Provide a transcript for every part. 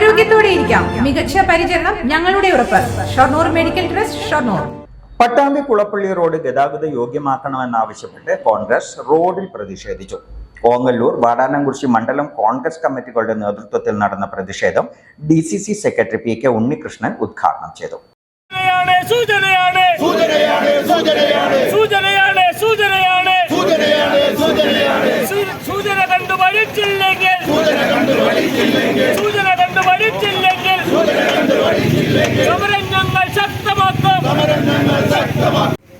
ആരോഗ്യത്തോടെ ഇരിക്കാം. മികച്ച പരിചരണം ഞങ്ങളുടെ ഉറപ്പ്. Shoranur medical trust Shoranur. Pattambi Kulappully road ഗതാഗത യോഗ്യമാക്കണമെന്നാവശ്യപ്പെട്ട് കോൺഗ്രസ് റോഡിൽ പ്രതിഷേധിച്ചു. ഓങ്ങല്ലൂർ വാടാനംകുറിശി മണ്ഡലം കോൺഗ്രസ് കമ്മിറ്റികളുടെ നേതൃത്വത്തിൽ നടന്ന പ്രതിഷേധം D C C secretary P K Unnikrishnan ഉദ്ഘാടനം ചെയ്തു. സൂചനയാണ് സൂചനയാണ് സൂചനയാണ് സൂചനയാണ്. സൂചനയാണ് സൂ- സൂചന കണ്ടു പഠിച്ചില്ലെങ്കിൽ സൂചന കണ്ടു പഠിച്ചില്ലെങ്കിൽ സമരം ഞങ്ങൾ ശക്തമാക്കും.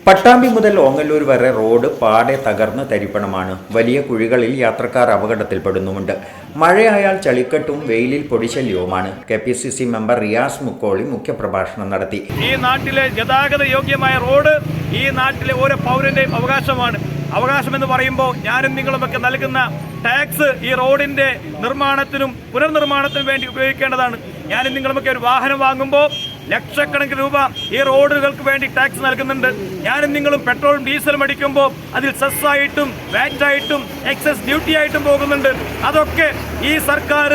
പട്ടാമ്പി മുതൽ ഓങ്ങല്ലൂർ വരെ റോഡ് പാടെ തകർന്ന് തരിപ്പണമാണ്. വലിയ കുഴികളിൽ യാത്രക്കാർ അപകടത്തിൽപ്പെടുന്നുമുണ്ട്. മഴയായാൽ ചളിക്കെട്ടും വെയിലിൽ പൊടിശല്യവുമാണ് K P C C member Riyas Mukkoli മുഖ്യപ്രഭാഷണം നടത്തി. ഈ നാട്ടിലെ ഗതാഗത യോഗ്യമായ റോഡ് ഈ നാട്ടിലെ ഓരോ പൗരന്റെയും അവകാശമാണ്. അവകാശം എന്ന് പറയുമ്പോൾ ഞാനും നിങ്ങളുമൊക്കെ നൽകുന്ന ടാക്സ് ഈ റോഡിന്റെ നിർമ്മാണത്തിനും പുനർനിർമ്മാണത്തിനും വേണ്ടി ഉപയോഗിക്കേണ്ടതാണ്. ഞാനും നിങ്ങളുമൊക്കെ ഒരു വാഹനം വാങ്ങുമ്പോൾ ലക്ഷക്കണക്കിന് രൂപ ഈ റോഡുകൾക്ക് വേണ്ടി ടാക്സ് നൽകുന്നുണ്ട്. ഞാനും നിങ്ങളും പെട്രോളും ഡീസലും അടിക്കുമ്പോൾ അതിൽ സെസ് ആയിട്ടും വാറ്റ് ആയിട്ടും എക്സസ് ഡ്യൂട്ടി ആയിട്ടും പോകുന്നുണ്ട്. അതൊക്കെ ഈ സർക്കാർ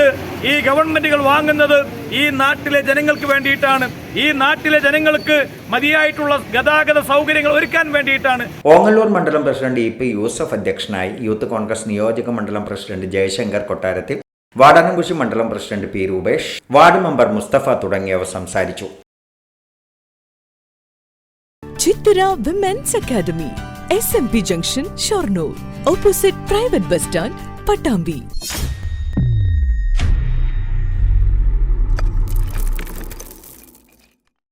ഈ ഗവൺമെന്റുകൾ വാങ്ങുന്നത് ഈ നാട്ടിലെ ജനങ്ങൾക്ക് വേണ്ടിയിട്ടാണ്. ഈ നാട്ടിലെ ജനങ്ങൾക്ക് മതിയായിട്ടുള്ള ഗതാഗത സൗകര്യങ്ങൾ ഒരുക്കാൻ വേണ്ടിയിട്ടാണ്. ഓങ്ങല്ലൂർ മണ്ഡലം പ്രസിഡന്റ് ഇ പി യൂസഫ് അധ്യക്ഷനായി യൂത്ത് കോൺഗ്രസ് നിയോജക മണ്ഡലം പ്രസിഡന്റ് ജയശങ്കർ കൊട്ടാരത്തിൽ വാടാനംകുശി മണ്ഡലം president P Rupesh ward member Mustafa തുടങ്ങിയവർ സംസാരിച്ചു. Chithara women's academy S M P junction Shoranur opposite private bus stand Pattambi